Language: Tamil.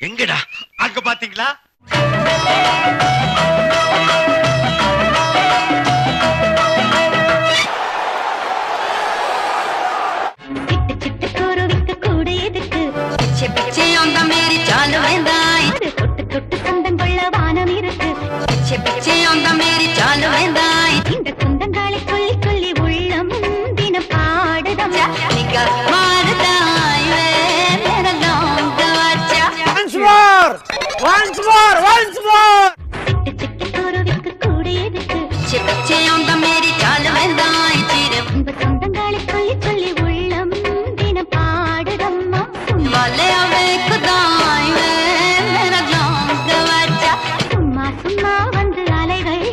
எங்கடா? அங்க பாத்தீங்களா? மேரி சாலு வேண்டாய் தொட்டு தொட்டு சந்தம் கொள்ள வானம் இருக்கு. பிச்சை பிச்சை அந்த ஒன்ஸ் மோர் ஒன்ஸ் மோர் சும்மா வந்து அலைகள்.